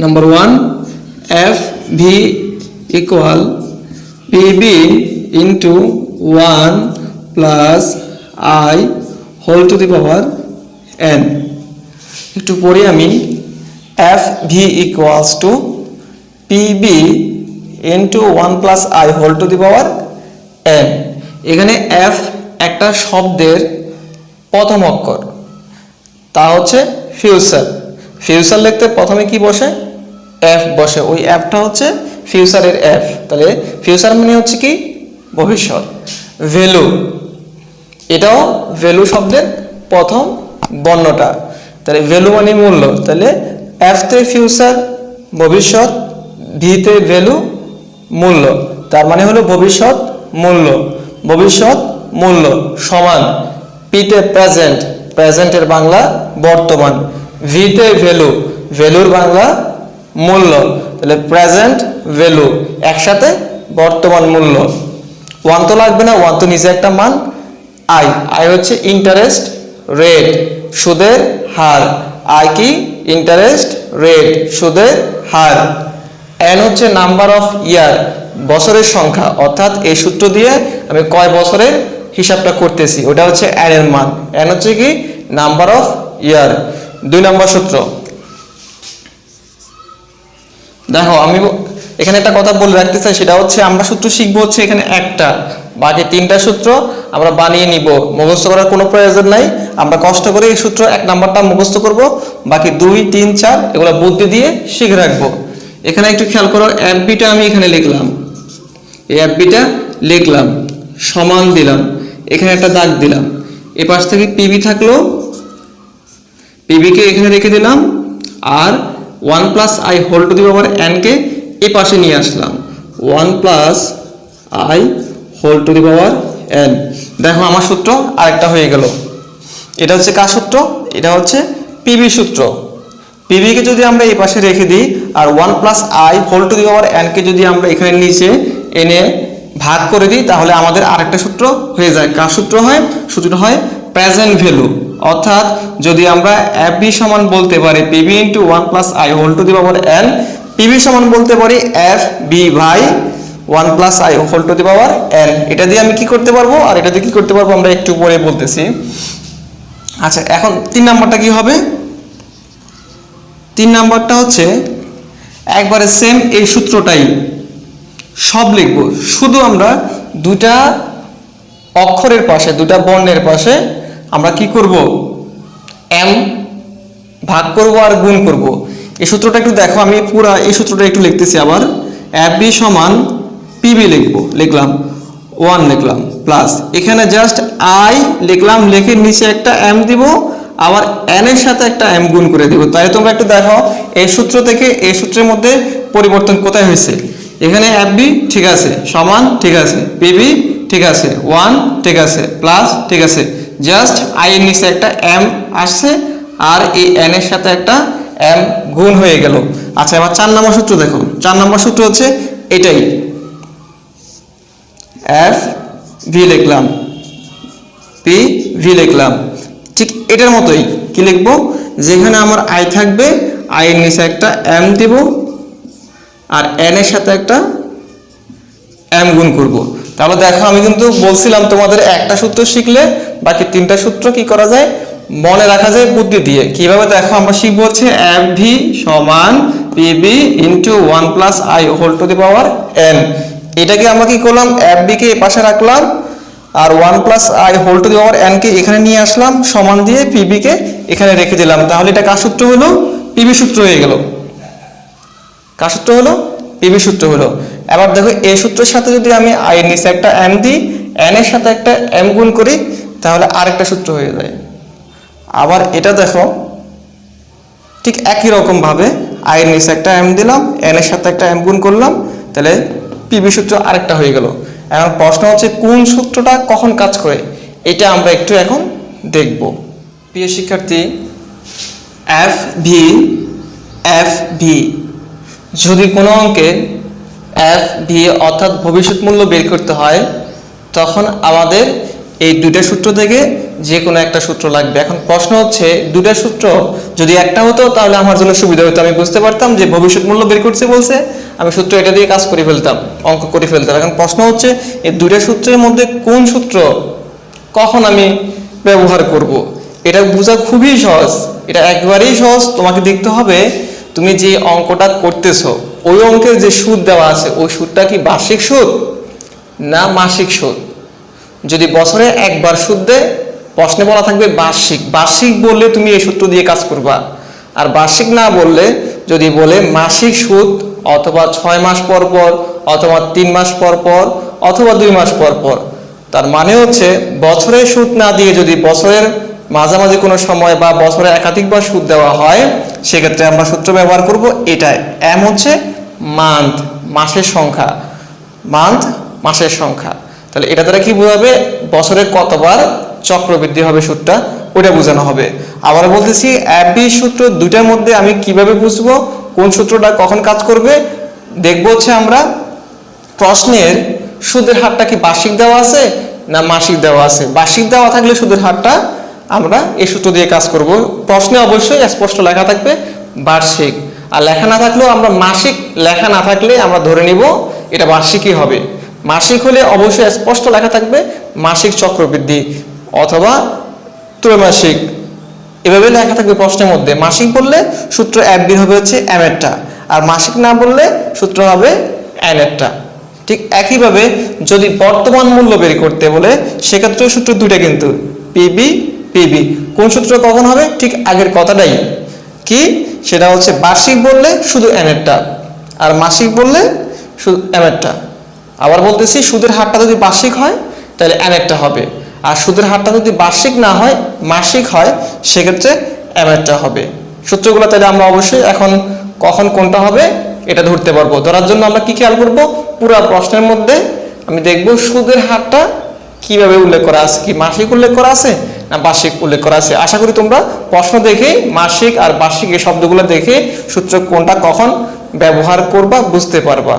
One F V equal PB into one plus I whole to the power N একটু পরে আমি F V equals to PB into one plus I whole to the power N এখানে F একটা শব্দের প্রথম অক্ষর, তা হচ্ছে ফিউচার ফিউচার লিখতে প্রথমে কি বসে? এফ বসে। ওই অ্যাপটা হচ্ছে ফিউচারের অ্যাপ তাহলে ফিউচার মানে হচ্ছে কি? ভবিষ্যৎ। ভ্যালু এটাও ভ্যালু শব্দের প্রথম বর্ণটা। তাহলে ভ্যালু মানে মূল্য। তাহলে এফতে ফিউচার ভবিষ্যৎ ভিতে ভ্যালু মূল্য। তার মানে হলো ভবিষ্যৎ, মূল্য। ভবিষ্যৎ, মূল্য। সমান। পিতে প্রেজেন্ট প্রেজেন্টের বাংলা বর্তমান। ভিতে ভ্যালু, ভ্যালুর বাংলা মূল্য, তাহলে প্রেজেন্ট ভ্যালু, একসাথে বর্তমান মূল্য। ওয়ান তো লাগবে না, ওয়ান তো নিজে একটা মান, আই আই হচ্ছে ইন্টারেস্ট রেট সুদের হার। আই কি? ইন্টারেস্ট রেট সুদের হার। এন হচ্ছে নাম্বার অফ ইয়ার বছরের সংখ্যা, অর্থাৎ এই সূত্র দিয়ে আমি কয় বছরের হিসাবটা করতেছি, ওটা হচ্ছে এন এর মান। এন হচ্ছে কি? নাম্বার অফ ইয়ার দুই নম্বর সূত্র। দেখো, আমি এখানে একটা কথা বলে রাখতে চাই, সেটা হচ্ছে আমরা সূত্র শিখব হচ্ছে এখানে একটা। বাকি তিনটা সূত্র আমরা বানিয়ে নিব। মুখস্থ করার কোনো প্রয়োজন নাই। আমরা কষ্ট করে এই সূত্র এক নাম্বারটা মুখস্থ করব। বাকি দুই, তিন, চার, এগুলো বুদ্ধি দিয়ে শিখে রাখব। এখানে একটু খেয়াল করো অ্যাপবিটা আমি এখানে লিখলাম। এই অ্যাপবিটা লিখলাম, সমান দিলাম। এখানে একটা দাগ দিলাম। এ পাশ থেকে পিবি থাকল পিবিকে এখানে রেখে দিলাম, আর one plus I whole to the power NK এ পাশে নিয়ে আসলাম। One plus I whole to the power N দেখো আমার সূত্র আরেকটা হয়ে গেল। এটা হচ্ছে কার সূত্র? এটা হচ্ছে পিবি সূত্র। পিবিকে যদি আমরা এই পাশে রেখে দিই, আর one plus I whole to the power NK যদি আমরা এখানে নিচে এনে ভাগ করে দিই, তাহলে আমাদের আরেকটা সূত্র হয়ে যায়। কার সূত্র হয়? সূত্রটা হয় প্রেজেন্ট ভ্যালু অর্থাৎ যদি আমরা এফ বি সমান বলতে পারি PB into one plus I whole to the power N PB সমান বলতে পারি F B by one plus I whole to the power N এটা দিয়ে আমি কি করতে পারব? আর এটা দিয়ে কি করতে পারব? আমরা একটু পরে বলতেছি। আচ্ছা এখন তিন নাম্বারটা কি হবে? তিন নাম্বারটা হচ্ছে একবারে সেম এই সূত্রটাই। সব লিখব। শুধু আমরা দুটা অক্ষরের পাশে দুটা বর্ণের পাশে আমরা কি করব? এম ভাগ করব আর গুণ করব। এই সূত্রটা একটু দেখো, আমি পুরা এই সূত্রটা একটু লিখতেছি আবার। এফ বি সমান পিবি লিখব, লিখলাম। ওয়ান লিখলাম, প্লাস। এখানে জাস্ট আই লিখলাম, লিখে নিচে একটা এম দিব, আবার এন এর সাথে একটা এম গুণ করে দিব। তাই তোমরা একটু দেখো, এই সূত্র থেকে এই সূত্রের মধ্যে পরিবর্তন কোথায় হয়েছে? এখানে এফ বি ঠিক আছে, সমান ঠিক আছে পিবি ঠিক আছে, ওয়ান ঠিক আছে, প্লাস ঠিক আছে। জাস্ট আই এর নিচে একটা এম আসছে আর এই এন এর সাথে একটা এম গুণ হয়ে গেল। আচ্ছা এবার চার নম্বর সূত্র দেখো। চার নম্বর সূত্র হচ্ছে এটাই। এফ ভি লিখলাম। পি ভি লিখলাম। ঠিক এটার মতোই। কি লিখব? যেখানে আমার আই থাকবে আই এর নিচে একটা এম দিব আর এন এর সাথে একটা এম গুণ করব। তাহলে দেখো, আমি কিন্তু বলছিলাম তোমাদের একটা সূত্র শিখলে বাকি তিনটা সূত্র কি করা যায়? মনে রাখা যায় বুদ্ধি দিয়ে। কীভাবে দেখো আমরা শিখব হচ্ছে এফ ভি সমান PB into one plus I whole to the power N এটাকে আমরা কি করলাম? এফ বি কে পাশে রাখলাম আর one plus I whole to the power N কে এখানে নিয়ে আসলাম, সমান দিয়ে পিবি কে এখানে রেখে দিলাম। তাহলে এটা কার সূত্র হলো? পিবি সূত্র হয়ে গেল। কার সূত্র হলো? পিবি সূত্র হলো। এবার দেখো এই সূত্রের সাথে যদি আমি আই নিচে একটা এম দিই এন এর সাথে একটা এম গুণ করি তাহলে আরেকটা সূত্র হয়ে যায়। আবার এটা দেখো, ঠিক একই রকম ভাবে আই এর নিচে একটা এম দিলাম এন এর সাথে একটা এম গুণ করলাম, তাহলে পিবি সূত্র আরেকটা হয়ে গেল। এখন প্রশ্ন হচ্ছে কোন সূত্রটা কখন কাজ করে? এটা আমরা একটু এখন দেখব। প্রিয় শিক্ষার্থী এফ ভি এফ ভি যদি কোনো অঙ্কের এফ ভি অর্থাৎ ভবিষ্যৎ মূল্য বের করতে হয়, তখন আমাদের এই দুইটা সূত্র থেকে যে কোনো একটা সূত্র লাগবে। এখন প্রশ্ন হচ্ছে দুটা সূত্র যদি একটা হতো, তাহলে আমার জন্য সুবিধা হতো। আমি বুঝতে পারতাম যে ভবিষ্যৎ মূল্য বের করতে বলছে, আমি সূত্র এটা দিয়ে কাজ করে ফেলতাম, অঙ্ক করে ফেলতাম। এখন প্রশ্ন হচ্ছে, এই দুটা সূত্রের মধ্যে কোন সূত্র কখন আমি ব্যবহার করব। এটা বোঝা খুবই সহজ। এটা একবারেই সহজ। তোমাকে দেখতে হবে, তুমি যে অঙ্কটা করতেছো, ওই অঙ্কের যে সুদ দেওয়া আছে, ওই সুদটা কি বার্ষিক সুদ না মাসিক সুদ? যদি বছরে একবার সুদ দেয়, প্রশ্নে বলা থাকবে বার্ষিক। বার্ষিক বললে তুমি এই সূত্র দিয়ে কাজ করবা। আর বার্ষিক না বললে, যদি বলে মাসিক সুদ অথবা ছয় মাস পর পর, অথবা তিন মাস পর পর, অথবা দুই মাস পর পর, তার মানে হচ্ছে বছরের সুদ না দিয়ে যদি বছরের মাঝামাঝি কোনো সময় বা বছরে একাধিকবার সুদ দেওয়া হয়, সেক্ষেত্রে আমরা সূত্র ব্যবহার করব এটাই। এম হচ্ছে মান্থ মাসের সংখ্যা। মান্থ মাসের সংখ্যা। তাহলে এটা দ্বারা কি বোঝাবে? বছরে কতবার চক্রবৃদ্ধি হবে সুদটা ওটা বোঝানো হবে। আবার বলতেছি অ্যাবি সূত্র দুইটার মধ্যে আমি কীভাবে বুঝব? কোন সূত্রটা কখন কাজ করবে? দেখব হচ্ছে আমরা প্রশ্নের সুদের হারটা কি বার্ষিক দেওয়া আছে না মাসিক দেওয়া আছে? বার্ষিক দেওয়া থাকলে সুদের হারটা আমরা এই সূত্র দিয়ে কাজ করব। প্রশ্নে অবশ্যই স্পষ্ট লেখা থাকবে, বার্ষিক। আর লেখা না থাকলেও আমরা মাসিক লেখা না থাকলে আমরা ধরে নিব, এটা বার্ষিকই হবে। মাসিক হলে অবশ্যই স্পষ্ট লেখা থাকবে মাসিক চক্রবৃদ্ধি অথবা ত্রৈমাসিক। এভাবে লেখা থাকবে প্রশ্নের মধ্যে। মাসিক বললে সূত্র এক বের হবে হচ্ছে এমেরটা আর মাসিক না বললে সূত্র হবে এনেরটা ঠিক একইভাবে যদি বর্তমান মূল্য বের করতে বলে সেক্ষেত্রে সূত্র দুইটা কিন্তু। পিবি পিবি কোন সূত্র কখন হবে? ঠিক আগের কথাটাই। কি? সেটা হচ্ছে বার্ষিক বললে শুধু এনেরটা আর মাসিক বললে শুধু এমেরটা আবার বলতেছি সুদের হারটা যদি বার্ষিক হয়, তাহলে এনেরটা হবে। আর সুদের হারটা যদি বার্ষিক না হয়, মাসিক হয়, সেক্ষেত্রে এমেরটা হবে। সূত্রগুলো তাহলে আমরা অবশ্যই এখন কখন কোনটা হবে, এটা ধরতে পারব। ধরার জন্য আমরা কি খেয়াল করব? পুরো প্রশ্নের মধ্যে আমি দেখব সুদের হারটা কীভাবে উল্লেখ করা আছে। কি মাসিক উল্লেখ করা আছে, না বার্ষিক উল্লেখ করা আছে? আশা করি তোমরা প্রশ্ন দেখে, মাসিক আর বার্ষিক এই শব্দগুলো দেখে সূত্র কোনটা কখন ব্যবহার করবা বুঝতে পারবা।